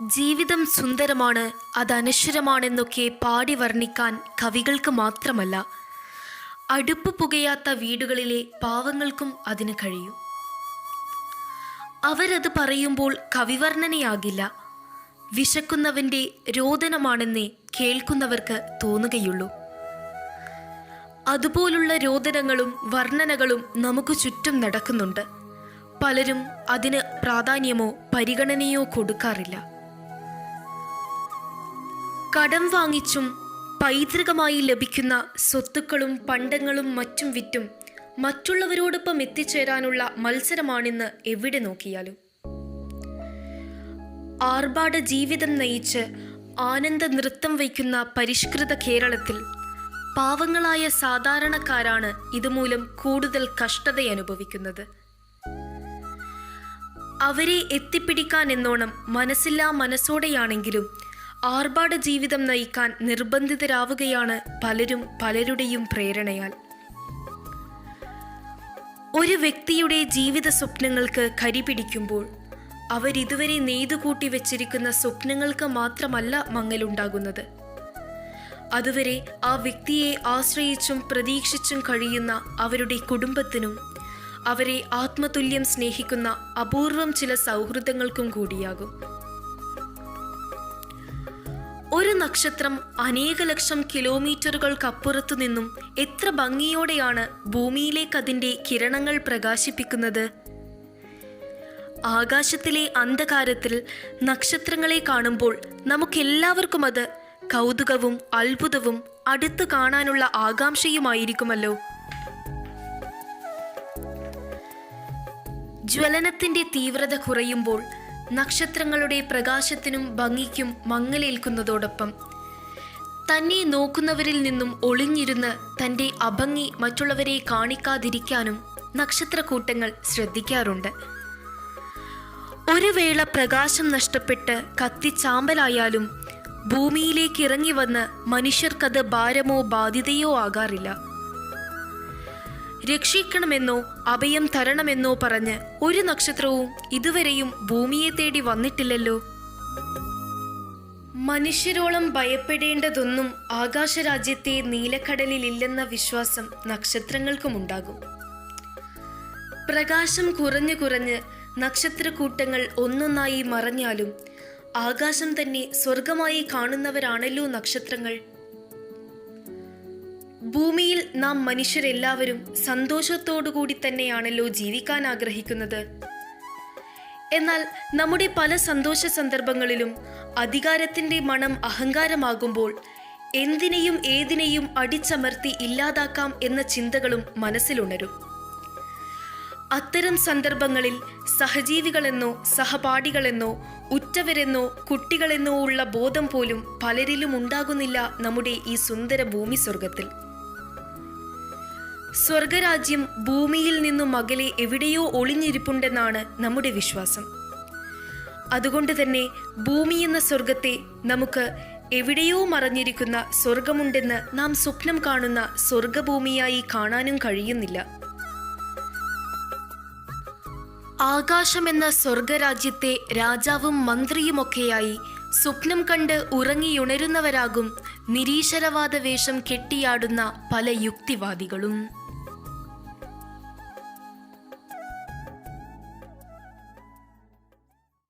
ജീവിതം സുന്ദരമാണ് അത് അനശ്വരമാണെന്നൊക്കെ പാടി വർണിക്കാൻ കവികൾക്ക് മാത്രമല്ല. അടുപ്പ് പുകയാത്ത വീടുകളിലെ പാവങ്ങൾക്കും അതിന് കഴിയും. അവരത് പറയുമ്പോൾ കവിവർണനയാകില്ല. വിശക്കുന്നവന്റെ രോദനമാണെന്നേ കേൾക്കുന്നവർക്ക് തോന്നുകയുള്ളൂ. അതുപോലുള്ള രോദനങ്ങളും വർണനകളും നമുക്ക് ചുറ്റും നടക്കുന്നുണ്ട്. പലരും അതിന് പ്രാധാന്യമോ പരിഗണനയോ കൊടുക്കാറില്ല. കടം വാങ്ങിച്ചും പൈതൃകമായി ലഭിക്കുന്ന സ്വത്തുക്കളും പണ്ടങ്ങളും മറ്റും വിറ്റും മറ്റുള്ളവരോടൊപ്പം എത്തിച്ചേരാനുള്ള മത്സരമാണിന്ന് എവിടെ നോക്കിയാലും. ആർഭാട ജീവിതം നയിച്ച് ആനന്ദ നൃത്തം വയ്ക്കുന്ന പരിഷ്കൃത കേരളത്തിൽ പാവങ്ങളായ സാധാരണക്കാരാണ് ഇതുമൂലം കൂടുതൽ കഷ്ടത അനുഭവിക്കുന്നത് അവരെ എത്തിപ്പിടിക്കാൻ എന്നോണം മനസ്സില്ലാ മനസ്സോടെയാണെങ്കിലും ആർഭാട ജീവിതം നയിക്കാൻ നിർബന്ധിതരാവുകയാണ് പലരും പലരുടെയും പ്രേരണയാൽ. ഒരു വ്യക്തിയുടെ ജീവിത സ്വപ്നങ്ങൾക്ക് കരിപിടിക്കുമ്പോൾ അവരിതുവരെ നെയ്തുകൂട്ടി വെച്ചിരിക്കുന്ന സ്വപ്നങ്ങൾക്ക് മാത്രമല്ല മങ്ങലുണ്ടാകുന്നത്. അതുവരെ ആ വ്യക്തിയെ ആശ്രയിച്ചും പ്രതീക്ഷിച്ചും കഴിയുന്ന അവരുടെ കുടുംബത്തിനും അവരെ ആത്മതുല്യം സ്നേഹിക്കുന്ന അപൂർവം ചില സൗഹൃദങ്ങൾക്കും കൂടിയാകും. ഒരു നക്ഷത്രം അനേക ലക്ഷം കിലോമീറ്ററുകൾക്കപ്പുറത്തു നിന്നും എത്ര ഭംഗിയോടെയാണ് ഭൂമിയിലേക്ക് അതിന്റെ കിരണങ്ങൾ പ്രകാശിപ്പിക്കുന്നത്? ആകാശത്തിലെ അന്ധകാരത്തിൽ നക്ഷത്രങ്ങളെ കാണുമ്പോൾ നമുക്കെല്ലാവർക്കും അത് കൗതുകവും അത്ഭുതവും അടുത്തു കാണാനുള്ള ആകാംക്ഷയുമായിരിക്കുമല്ലോ. ജ്വലനത്തിന്റെ തീവ്രത കുറയുമ്പോൾ നക്ഷത്രങ്ങളുടെ പ്രകാശത്തിനും ഭംഗിക്കും മങ്ങലേൽക്കുന്നതോടൊപ്പം. തന്നെ നോക്കുന്നവരിൽ നിന്നും ഒളിഞ്ഞിരുന്ന് തന്റെ അഭംഗി മറ്റുള്ളവരെ കാണിക്കാതിരിക്കാനും നക്ഷത്രക്കൂട്ടങ്ങൾ ശ്രദ്ധിക്കാറുണ്ട്. ഒരു വേള പ്രകാശം നഷ്ടപ്പെട്ട് കത്തിച്ചാമ്പലായാലും ഭൂമിയിലേക്ക് ഇറങ്ങി വന്ന് മനുഷ്യർക്കത് ഭാരമോ ബാധ്യതയോ ആകാറില്ല. രക്ഷിക്കണമെന്നോ അഭയം തരണമെന്നോ പറഞ്ഞ് ഒരു നക്ഷത്രവും ഇതുവരെയും ഭൂമിയെ തേടി വന്നിട്ടില്ലല്ലോ. മനുഷ്യരോളം ഭയപ്പെടേണ്ടതൊന്നും ആകാശരാജ്യത്തെ നീലക്കടലിലില്ലെന്ന വിശ്വാസം നക്ഷത്രങ്ങൾക്കുമുണ്ടാകും. പ്രകാശം കുറഞ്ഞു കുറഞ്ഞ് നക്ഷത്രക്കൂട്ടങ്ങൾ ഒന്നൊന്നായി മറഞ്ഞാലും ആകാശം തന്നെ സ്വർഗമായി കാണുന്നവരാണല്ലോ നക്ഷത്രങ്ങൾ. ഭൂമിയിൽ നാം മനുഷ്യരെല്ലാവരും സന്തോഷത്തോടുകൂടി തന്നെയാണല്ലോ ജീവിക്കാൻ ആഗ്രഹിക്കുന്നത്. എന്നാൽ നമ്മുടെ പല സന്തോഷ സന്ദർഭങ്ങളിലും അധികാരത്തിന്റെ മണം അഹങ്കാരമാകുമ്പോൾ എന്തിനെയും ഏതിനെയും അടിച്ചമർത്തി ഇല്ലാതാക്കാം എന്ന ചിന്തകളും മനസ്സിലുണരും. അത്തരം സന്ദർഭങ്ങളിൽ സഹജീവികളെന്നോ സഹപാഠികളെന്നോ ഉറ്റവരെന്നോ കുട്ടികളെന്നോ ഉള്ള ബോധം പോലും പലരിലും ഉണ്ടാകുന്നില്ല നമ്മുടെ ഈ സുന്ദര ഭൂമി സ്വർഗത്തിൽ സ്വർഗരാജ്യം ഭൂമിയിൽ നിന്നും അകലെ എവിടെയോ ഒളിഞ്ഞിരിപ്പുണ്ടെന്നാണ് നമ്മുടെ വിശ്വാസം. അതുകൊണ്ട് തന്നെ ഭൂമി എന്ന സ്വർഗത്തെ നമുക്ക് എവിടെയോ മറഞ്ഞിരിക്കുന്ന സ്വർഗമുണ്ടെന്ന് നാം സ്വപ്നം കാണുന്ന സ്വർഗഭൂമിയായി കാണാനും കഴിയുന്നില്ല. ആകാശമെന്ന സ്വർഗരാജ്യത്തെ രാജാവും മന്ത്രിയുമൊക്കെയായി സ്വപ്നം കണ്ട് ഉറങ്ങിയുണരുന്നവരാകും നിരീശ്വരവാദ വേഷം കെട്ടിയാടുന്ന പല യുക്തിവാദികളും.